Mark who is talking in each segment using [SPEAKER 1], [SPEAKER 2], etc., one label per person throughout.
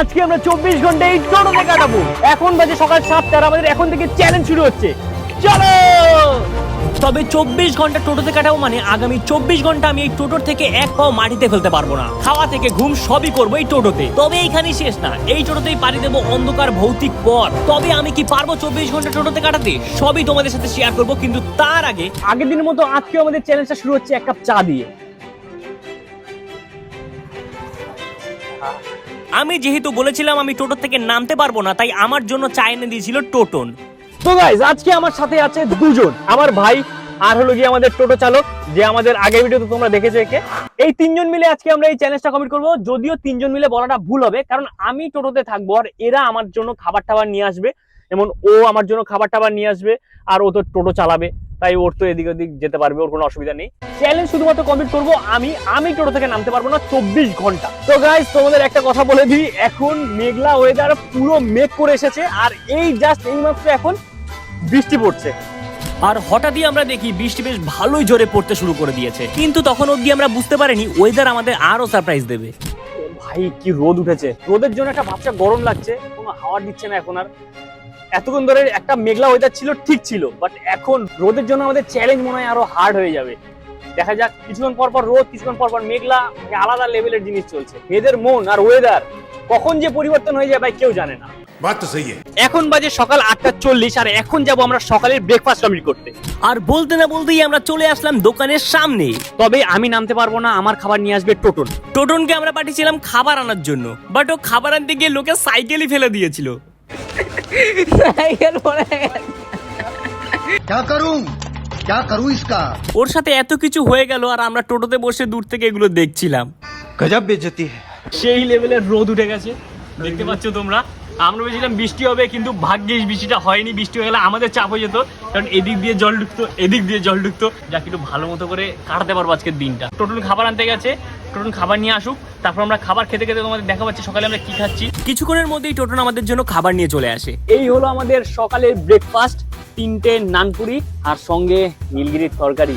[SPEAKER 1] আজকে আমরা চব্বিশ ঘণ্টা এই টোটোতে কাটাবো। এখন বাজে সকাল সাতটা আমাদের এখন থেকে চ্যালেঞ্জ শুরু হচ্ছে। চলো! তবে চব্বিশ ঘণ্টা টোটোতে কাটাবো মানে আগামী চব্বিশ ঘণ্টা আমি এই টোটোর থেকে এক পাও মাটিতে ফেলতে পারব না। খাওয়া থেকে ঘুম সবই করব এই টোটোতে। তবে এইখানেই শেষ না। এই টোটোতেই পাড়ি দেবো অন্ধকার ভৌতিক পথ। তবে আমি কি পারব চব্বিশ ঘণ্টা টোটোতে কাটাতে? সবই তোমাদের সাথে শেয়ার করব কিন্তু তার আগে আগের দিনের মতো আজকে আমাদের চ্যালেঞ্জটা শুরু হচ্ছে এক কাপ চা দিয়ে। আমি যেহেতু বলেছিলাম আমি টোটো থেকে নামতে পারব না, তাই আমার জন্য চা এনে দিয়েছিল টোটন। তো গাইজ আজকে আমার সাথে আছে দুজন, আমার ভাই আর হলো গিয়ে আমাদের টোটো চালক, যে আমাদের আগের ভিডিওতে তোমরা দেখেছ একে। এই তিনজন মিলে আজকে আমরা এই চ্যালেঞ্জটা কমপ্লিট করব, যদিও তিনজন মিলে বলাটা ভুল হবে, কারণ আমি টোটোতে থাকব আর এরা আমার জন্য খাবার টাবার নিয়ে আসবে, যেমন ও আমার জন্য খাবার টাবার নিয়ে আসবে, আর ও তো টোটো চালাবে। তাই ওর তো এদিক ওদিক যেতে পারবে ওর কোনো অসুবিধা নেই। চ্যালেঞ্জ শুধুমাত্র কমপ্লিট করব আমি আমি টোটো থেকে নামতে পারব না চব্বিশ ঘণ্টা। তো গাইজ তোমাদের একটা কথা বলে দিই এখন মেঘলা ওয়েদার পুরো মেঘ করে এসেছে আর এই জাস্ট এইমাত্র এখন বৃষ্টি পড়ছে। আর হঠাৎই আমরা দেখি বৃষ্টি বেশ ভালোই জোরে পড়তে শুরু করে দিয়েছে। কিন্তু তখন অবধি আমরা বুঝতে পারিনি ওয়েদার আমাদের আরও সারপ্রাইজ দেবে। ভাই কি রোদ উঠেছে। রোদের জন্য একটা ভাবছা গরম লাগছে কোনো হাওয়া দিচ্ছে না এখন আর। এতক্ষণ ধরে একটা মেঘলা ওয়েদার ছিল ঠিক ছিল বাট এখন রোদের জন্য আমাদের চ্যালেঞ্জ মনে হয় আরও হার্ড হয়ে যাবে। দেখা যাক কিছুক্ষণ পর পর রোদ কিছুক্ষণ পর পর মেঘলা মানে আলাদা লেভেলের জিনিস চলছে। মেয়েদের মন আর ওয়েদার কখন যে পরিবর্তন হয়ে যায় ভাই কেউ জানে না। এখন বাজে সকাল আটটা চল্লিশ আর এখন যাব আমরা সকালের ব্রেকফাস্ট কমপ্লিট করতে। আর বলতে না বলতেই আমরা চলে আসলাম দোকানের সামনে। তবে আমি নামতে পারব না আমার খাবার নিয়ে আসবে টোটন। টোটনকে আমরা পাঠিয়েছিলাম খাবার আনার জন্য বাট ও খাবার আনতে গিয়ে লোকে সাইকেলই ফেলে দিয়েছিল। ওর সাথে এত কিছু হয়ে গেল আর আমরা টোটোতে বসে দূর থেকে এগুলো দেখছিলাম।
[SPEAKER 2] গজব বেজতি
[SPEAKER 1] সেই লেভেলের রোদ উঠে গেছে। দেখতে পাচ্ছ তোমরা? আমরা ভেবেছিলাম বৃষ্টি হবে কিন্তু ভাগ্যিস বৃষ্টিটা হয়নি। বৃষ্টি হয়ে গেলে আমাদের চাপ হয়ে যেত কারণ এদিক দিয়ে জল ঢুকতো এদিক দিয়ে জল ঢুকতো। যা একটু ভালো মতো করে কাটাতে পারব আজকের দিনটা। টোটন খাবার আনতে গেছে টোটন খাবার নিয়ে আসুক তারপর আমরা খাবার খেতে খেতে তোমাদের দেখা পাচ্ছি সকালে আমরা কি খাচ্ছি। কিছুক্ষণের মধ্যেই টোটন আমাদের জন্য খাবার নিয়ে চলে আসে। এই হলো আমাদের সকালের ব্রেকফাস্ট তিনটে নানপুরি আর সঙ্গে নীলগিরির তরকারি।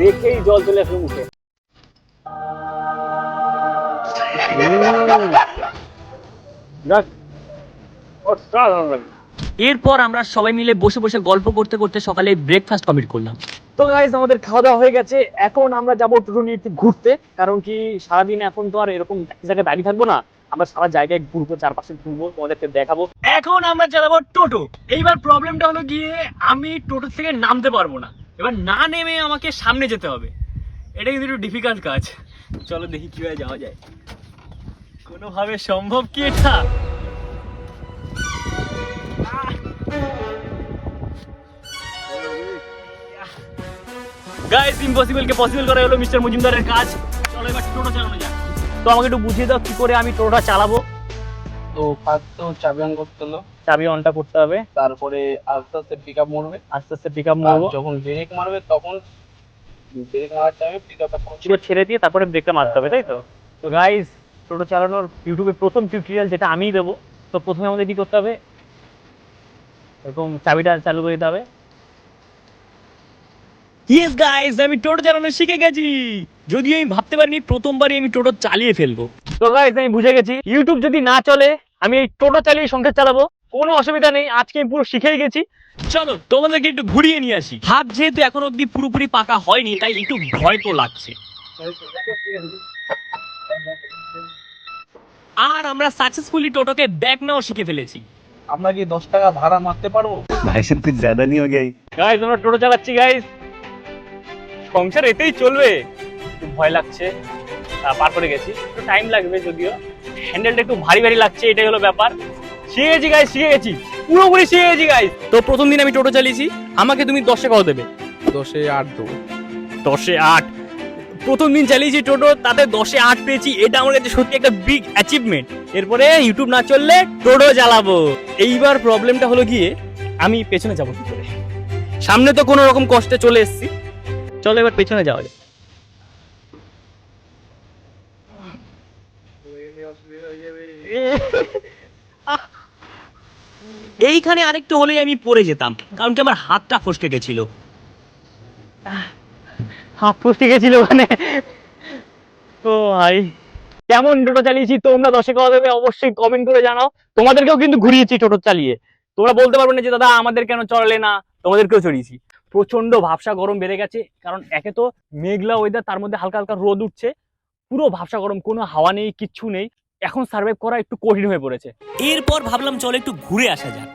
[SPEAKER 1] দেখেই জল চলে আসলো মুখে। যাক অসাধারণ। লাগল। এরপর আমরা সবাই মিলে বসে বসে গল্প করতে করতে সকালে ব্রেকফাস্ট কমপ্লিট করলাম। তো গাইজ আমাদের খাওয়া দাওয়া হয়ে গেছে। এখন আমরা যাব টোটো নিয়ে ঘুরতে কারণ কি সারাদিন এখন তো আর এরকম এক জায়গায় দাঁড়িয়ে থাকব না। আমরা সারা জায়গায় ঘুরবো চারপাশে ঘুরবো তোমাদেরকে দেখাবো। এখন আমরা চালাবো টোটো এইবার প্রবলেমটা হলো গিয়ে আমি টোটো থেকে নামতে পারব না। এবার না নেমে আমাকে সামনে যেতে হবে। এটা কিন্তু একটু ডিফিকাল্ট কাজ। চলো দেখি কীভাবে যাওয়া যায়। কোনোভাবে সম্ভব কি এটা? গাইস ইম্পসিবল কে পসিবল করা হলো মিস্টার মজুমদারের কাজ। চলো এবার টোটো চালানো যাক। তো আমাকে একটু বুঝিয়ে দাও কি করে আমি টোটোটা চালাবো।
[SPEAKER 3] তো ফার্স্ট তো চাবি অন করতে হলো।
[SPEAKER 1] চাবি অনটা করতে হবে।
[SPEAKER 3] তারপরে আস্তে আস্তে পিক আপ মরবে।
[SPEAKER 1] আস্তে আস্তে পিক আপ মারবো
[SPEAKER 3] যখন ব্রেক মারবে তখন ব্রেক মারার টাইমে পিক আপটা
[SPEAKER 1] পুরো ছেড়ে দিয়ে তারপরে ব্রেকটা মারতে হবে তাই তো? তো গাইস টোটো চালানোর ইউটিউবে প্রথম টিউটোরিয়াল যেটা আমিই দেবো। তো প্রথমে আমাদের কি করতে হবে? এরকম চাবিটা চালু করে দিতে হবে। ইয়েস গাইস আমি টোটো চালানো শিখে গেছি। যদিও আমি ভাবতে পারিনি প্রথমবারই আমি টোটো চালিয়ে ফেলব। তো গাইস আমি বুঝে গেছি ইউটিউব যদি না চলে, আমি এই টোটো চালিয়ে সংসার চালাবো। কোনো অসুবিধা নেই, আজকে আমি পুরো শিখেই গেছি। চলো, তোমাদেরকে একটু ঘুরিয়ে নিয়ে আসি। হাত যেহেতু এখন অব্দি পুরোপুরি পাকা হয়নি, তাই একটু ভয় তো লাগছে। আর আমরা সাকসেসফুলি টোটোকে ব্যাক নাও শিখে ফেলেছি।
[SPEAKER 3] আমরা কি দশ টাকা ভাড়া মারতে পারব?
[SPEAKER 2] ভাই সব কিছু জ্যাদা নিও গাই
[SPEAKER 1] গাইজ আমরা টোটো চালাচ্ছি গাইস সংসার এতেই চলবে। ভয় লাগছে পার করে গেছি। একটু টাইম লাগবে যদিও। হ্যান্ডেলটা একটু ভারী ভারী লাগছে এটাই হলো ব্যাপার। শিখে গেছি গাইজ শিখে গেছি। পুরোপুরি শিখে গেছি গাইজ তো প্রথম দিন আমি টোটো চালিয়েছি। আমাকে তুমি দশে কত দেবে?
[SPEAKER 3] দশে আট দেবো।
[SPEAKER 1] দশে আট। প্রথম দিন চালিয়েছি টোটো, তাতে দশে আট পেয়েছি। এটা আমার কাছে সত্যি একটা বিগ অ্যাচিভমেন্ট এরপরে ইউটিউব না চললে টোটো চালাবো। এইবার প্রবলেমটা হলো গিয়ে আমি পেছনে যাব কি করে? সামনে তো কোনো রকম কষ্টে চলে এসেছি। চলো এবার পেছনে যাওয়া যায় এইখানে আরেকটু হলেই আমি পড়ে যেতাম, কারণ কি আমার হাতটা ফসকে গেছিল। হাত ফসকে গেছিল ওখানে। ও ভাই কেমন টোটো চালিয়েছি তোমরা দশে কথা দেবে অবশ্যই কমেন্ট করে জানাও। তোমাদেরকেও কিন্তু ঘুরিয়েছি টোটো চালিয়ে। তোমরা বলতে পারবে না যে দাদা আমাদের কেন চলে না? তোমাদেরকেও চড়িয়েছি। প্রচণ্ড ভাবসা গরম বেড়ে গেছে কারণ একে তো মেঘলা ওয়েদার তার মধ্যে হালকা হালকা রোদ উঠছে। পুরো ভাবসা গরম কোনো হাওয়া নেই কিচ্ছু নেই। এখন সার্ভাইভ করা একটু কঠিন হয়ে পড়েছে। এরপর ভাবলাম চলো একটু ঘুরে আসা যাক।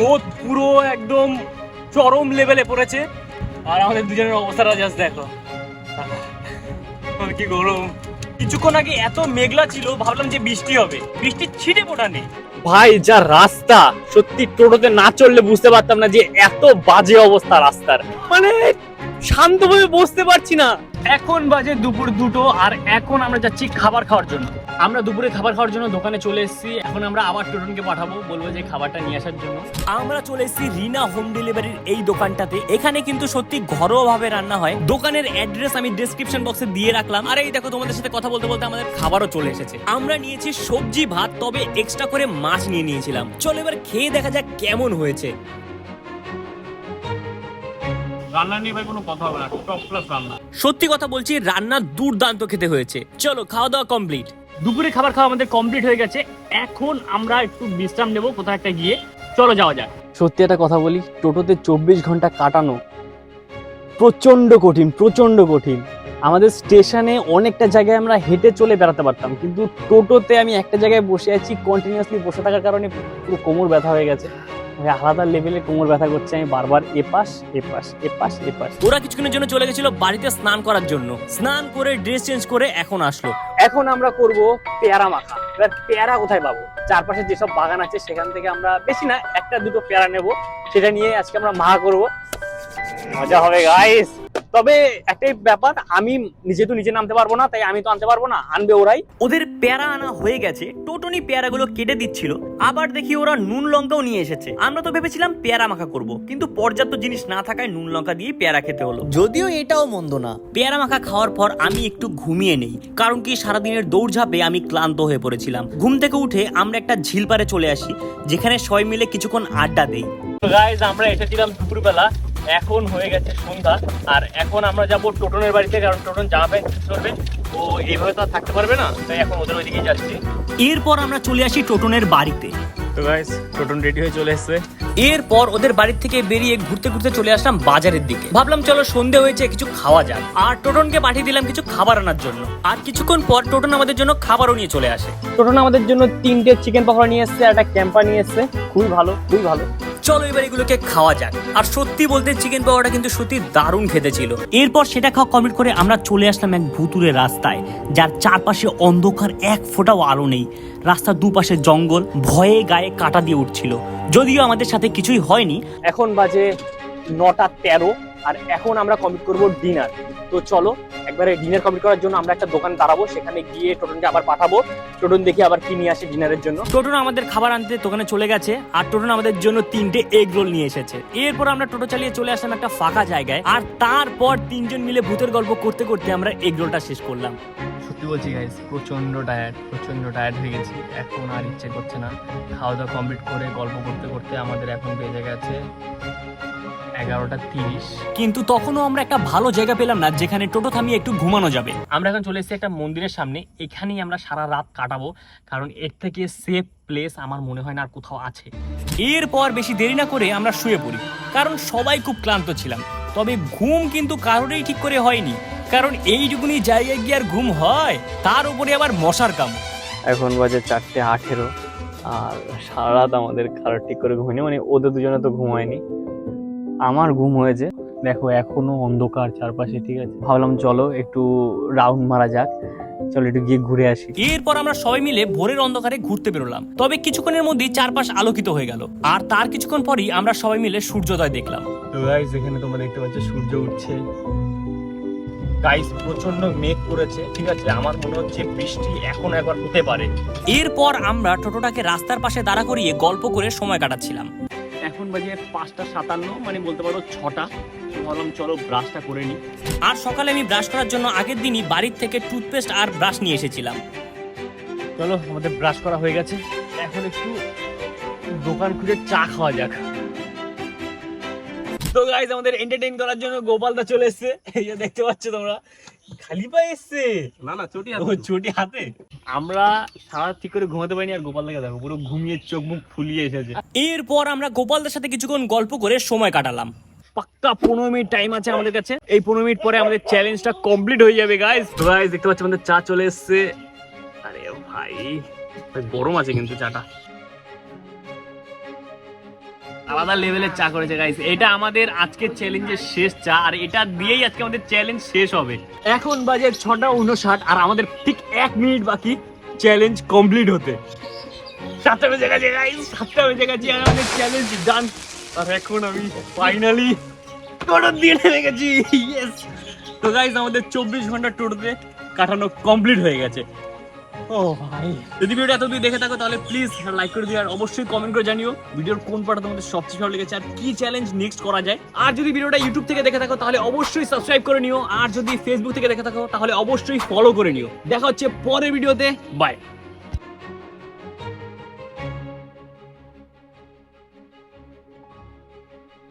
[SPEAKER 1] রোদ পুরো একদম চরম লেভেলে পড়েছে। আর আমাদের দুজনের অবস্থাটা জাস্ট দেখো। কি গরম। কিছুক্ষণ আগে এত মেঘলা ছিল ভাবলাম যে বৃষ্টি হবে। বৃষ্টি ছিটে ফোটা নেই। ভাই যা রাস্তা। সত্যি টোটোতে না চললে বুঝতে পারতাম না যে এত বাজে অবস্থা রাস্তার। মানে শান্তভাবে বসতে পারছি না। এখন বাজে দুপুর দুটো আর এখন আমরা যাচ্ছি খাবার খাওয়ার জন্য। আমরা দুপুরে খাবার খাওয়ার জন্য দোকানে চলে এসেছি। এখন আমরা আবার টোটনকে পাঠাবো বলব যে খাবারটা নিয়ে আসার জন্য। আমরা চলে এসেছি রিনা হোম ডেলিভারির এই দোকানটাতে। এখানে কিন্তু সত্যি ঘরোয়া ভাবে রান্না হয়। দোকানের অ্যাড্রেস আমি ডেসক্রিপশন বক্সে দিয়ে রাখলাম। আর এই দেখো তোমাদের সাথে কথা বলতে বলতে আমাদের খাবারও চলে এসেছে। আমরা নিয়েছি সবজি ভাত তবে এক্সট্রা করে মাছ নিয়ে নিয়েছিলাম। চলো এবার খেয়ে দেখা যাক কেমন হয়েছে।
[SPEAKER 3] রান্না নিয়ে ভাই কোনো কথা হবে না টপ ক্লাস রান্না।
[SPEAKER 1] সত্যি কথা বলছি রান্না দুর্দান্ত খেতে হয়েছে। চলো খাওয়া দাওয়া কমপ্লিট দুপুরে খাবার খাওয়া আমাদের কমপ্লিট হয়ে গেছে। এখন আমরা একটু বিশ্রাম নেব, কোথাও একটা গিয়ে। চলো যাওয়া যাক। সত্যি একটা কথা বলি, টোটোতে চব্বিশ ঘণ্টা কাটানো প্রচণ্ড কঠিন প্রচণ্ড কঠিন। আমাদের স্টেশনে অনেকটা জায়গায় আমরা হেঁটে চলে বেড়াতে পারতাম, কিন্তু টোটোতে আমি একটা জায়গায় বসে আছি কন্টিনিউয়াসলি বসে থাকার কারণে পুরো কোমর ব্যথা হয়ে গেছে। আলাদা লেভেলে কোমর ব্যথা করছে আমি বারবার এপাশ এপাশ এপাশ এপাশ। ওরা কিছুক্ষণের জন্য চলে গেছিল বাড়িতে স্নান করার জন্য। স্নান করে ড্রেস চেঞ্জ করে এখন আসলো। এখন আমরা করব পেয়ারা মাখা। এবার পেয়ারা কোথায় পাবো? চারপাশে যেসব বাগান আছে সেখান থেকে আমরা বেশি না একটা দুটো পেয়ারা নেব। সেটা নিয়ে আজকে আমরা মাখা করব। মজা হবে গাইস তবে একটাই ব্যাপার আমি নিজে তো নিজে নামতে পারব না তাই আমি তো আনতে পারব না আনবে ওরাই। ওদের পেয়ারা আনা হয়ে গেছে টোটনি পেয়ারাগুলো কেটে দিচ্ছিল আবার দেখি ওরা নুন লঙ্কাও নিয়ে এসেছে। আমরা তো ভেবেছিলাম পেয়ারা মাখা করব কিন্তু পর্যাপ্ত জিনিস না থাকায় নুন লঙ্কা দিয়ে পেয়ারা খেতে হলো।
[SPEAKER 4] যদিও এটাও মন্দ না।
[SPEAKER 1] পেয়ারা মাখা খাওয়ার পর আমি একটু ঘুমিয়ে নেই কারণ কি সারাদিনের দৌড়ঝাঁপে আমি ক্লান্ত হয়ে পড়েছিলাম। ঘুম থেকে উঠে আমরা একটা ঝিল পারে চলে আসি যেখানে সবাই মিলে কিছুক্ষণ আড্ডা দেই। গাইজ আমরা এসেছিলাম দুপুরবেলা এখন হয়ে গেছে সন্ধ্যা আর এখন আমরা যাব টোটনের বাড়িতে কারণ টোটন প্যান্ট চলবে। ও এইভাবে তো আর থাকতে পারবে না তাই এখন ওদের ওইদিকে যাচ্ছি। এরপর আমরা চলে আসি টোটনের বাড়িতে। তো গাইস টোটন রেডি হয়ে চলে এসেছে। এরপর ওদের বাড়ি থেকে বেরিয়ে ঘুরতে ঘুরতে চলে আসলাম বাজারের দিকে। ভাবলাম চলো সন্ধে হয়েছে কিছু খাওয়া যাক। আর টোটনকে পাঠিয়ে দিলাম কিছু খাবার আনার জন্য। আর কিছুক্ষণ পর টোটন আমাদের জন্য খাবারও নিয়ে চলে আসে। টোটন আমাদের জন্য তিনটে চিকেন পকোড়া নিয়ে এসেছে একটা ক্যাম্পা নিয়ে এসেছে। খুবই ভালো খুবই ভালো। চলো এবার এগুলোকে খাওয়া যাক। আর সত্যি বলতে চিকেন পাওয়াটা কিন্তু সত্যি দারুণ খেতে ছিল। এরপর সেটা খাওয়া কমপ্লিট করে আমরা চলে আসলাম এক ভুতুরে রাস্তায়, যার চারপাশে অন্ধকার এক ফোঁটাও আলো নেই। রাস্তার দুপাশে জঙ্গল, ভয়ে গায়ে কাটা দিয়ে উঠছিল। যদিও আমাদের সাথে কিছুই হয়নি। এখন বাজে নটা তেরো। আর এখন আমরা কমপ্লিট করব ডিনার তো চলো একবারে ডিনার কমপ্লিট করার জন্য আমরা একটা দোকান দাঁড়াবো সেখানে গিয়ে টোটনকে আবার পাঠাবো। টোটন দেখি আবার কি নিয়ে আসে ডিনারের জন্য। টোটন আমাদের খাবার আনতে দোকানে চলে গেছে আর টোটন আমাদের জন্য তিনটে এগ রোল নিয়ে এসেছে। এরপর আমরা টোটো চালিয়ে চলে আসলাম একটা ফাঁকা জায়গায় আর তারপর তিনজন মিলে ভূতের গল্প করতে করতে আমরা এগ রোলটা শেষ করলাম।
[SPEAKER 5] সত্যি বলছি গাইস প্রচণ্ড টায়ার্ড প্রচণ্ড টায়ার্ড হয়ে গেছি। এখন আর ইচ্ছে করছে না। খাওয়া দাওয়া কমপ্লিট করে গল্প করতে করতে আমাদের এখন বেজে গেছে এগারোটা তিরিশ।
[SPEAKER 1] কিন্তু তখনও আমরা একটা ভালো জায়গা পেলাম না যেখানে টোটো থামিয়ে একটু ঘুমানো যাবে। আমরা এখন চলে এসেছি একটা মন্দিরের সামনে এখানেই আমরা সারা রাত কাটাবো কারণ এর থেকে সেফ প্লেস আমার মনে হয় না আর কোথাও আছে। এরপর বেশি দেরি না করে আমরা শুয়ে পড়ি কারণ সবাই খুব ক্লান্ত ছিলাম। তবে ঘুম কিন্তু কারোরই ঠিক করে হয়নি কারণ এইটুকুনি জায়গায় গিয়ে আর ঘুম হয় তার উপরে আবার মশার কাম এখন বাজে চারটে আঠেরো আর সারা রাত আমাদের কারোর ঠিক করে ঘুমায়নি মানে ওদের দুজনে তো ঘুমায়নি। আমার ঘুম হয়েছে। দেখো এখনও অন্ধকার চারপাশে ঠিক আছে? ভাবলাম চলো একটু রাউন্ড মারা যাক। চলো একটু গিয়ে ঘুরে আসি। এরপর আমরা সবাই মিলে ভোরের অন্ধকারে ঘুরতে বেরোলাম। তবে কিছুক্ষণের মধ্যেই চারপাশ আলোকিত হয়ে গেল। আর তার কিছুক্ষণ পরই আমরা সবাই মিলে সূর্যোদয় দেখলাম।
[SPEAKER 5] তো গাইস এখানে তোমরা দেখতে পাচ্ছ সূর্য উঠছে।
[SPEAKER 1] গাইস প্রচণ্ড মেঘ করেছে ঠিক আছে? আমার মনে হচ্ছে বৃষ্টি এখন একবার হতে পারে। এরপর আমরা টোটোটাকে রাস্তার পাশে দাঁড়া করিয়ে গল্প করে সময় কাটাচ্ছিলাম। বাজে পাঁচটা সাতান্ন মানে বলতে পারো ছটা। তো ভাবলাম চলো ব্রাশটা করে নিই আর সকালে আমি ব্রাশ করার জন্য আগের দিনই বাড়ির থেকে টুথপেস্ট আর ব্রাশ নিয়ে এসেছিলাম। চলো, আমাদের ব্রাশ করা হয়ে গেছে। এখন একটু দোকান খুঁজে চা খাওয়া যাক। তো গাইজ আমাদের এন্টারটেইন করার জন্য গোপালদা চলে এসেছে। এই যে দেখতে পাচ্ছ তোমরা। খালি পায়ে এসছে
[SPEAKER 3] না না চটি
[SPEAKER 1] ও চটি হাতে? আমরা সারা ঠিক করে ঘুমাতে পারিনি আর গোপাল দেখে দেখো পুরো ঘুমিয়ে চোখ মুখ ফুলিয়ে এসেছে। এরপর আমরা গোপালদের সাথে কিছুক্ষণ গল্প করে সময় কাটালাম। পাক্কা পনেরো মিনিট টাইম আছে আমাদের কাছে। এই পনেরো মিনিট পরে আমাদের চ্যালেঞ্জটা কমপ্লিট হয়ে যাবে গাইস গাইস দেখতে পাচ্ছি আমাদের চা চলে এসছে। আরে ভাই ভাই, গরম আছে কিন্তু চাটা। আলাদা লেভেলের চা করেছে গাইস এটা আমাদের আজকের চ্যালেঞ্জের শেষ চা, আর এটা দিয়েই আজকে আমাদের চ্যালেঞ্জ শেষ হবে। এখন বাজে ছটা উনষাট আর আমাদের ঠিক এক মিনিট বাকি চ্যালেঞ্জ কমপ্লিট হতে। সাতটা বেজে গেছে গাইস সাতটা বেজে গেছে, আর আমাদের চ্যালেঞ্জ ডান আর এখন আমি ফাইনালি টোটো দিয়ে নেমে গেছি। ইয়েস তো গাইস আমাদের চব্বিশ ঘণ্টা টোটোতে কাটানো কমপ্লিট হয়ে গেছে। ও ভাই। যদি ভিডিওটা তুমি দেখে থাকো, তাহলে প্লিজ লাইক করে দিও আর অবশ্যই কমেন্ট করে জানিও ভিডিওর কোন পার্টটা তোমাদের সবচেয়ে ভালো লেগেছে আর কি চ্যালেঞ্জ নেক্সট করা যায়। আর যদি ভিডিওটা ইউটিউব থেকে দেখে থাকো, তাহলে অবশ্যই সাবস্ক্রাইব করে নিও। আর যদি ফেসবুক থেকে দেখে থাকো, তাহলে অবশ্যই ফলো করে নিও। দেখা হচ্ছে পরের ভিডিওতে বাই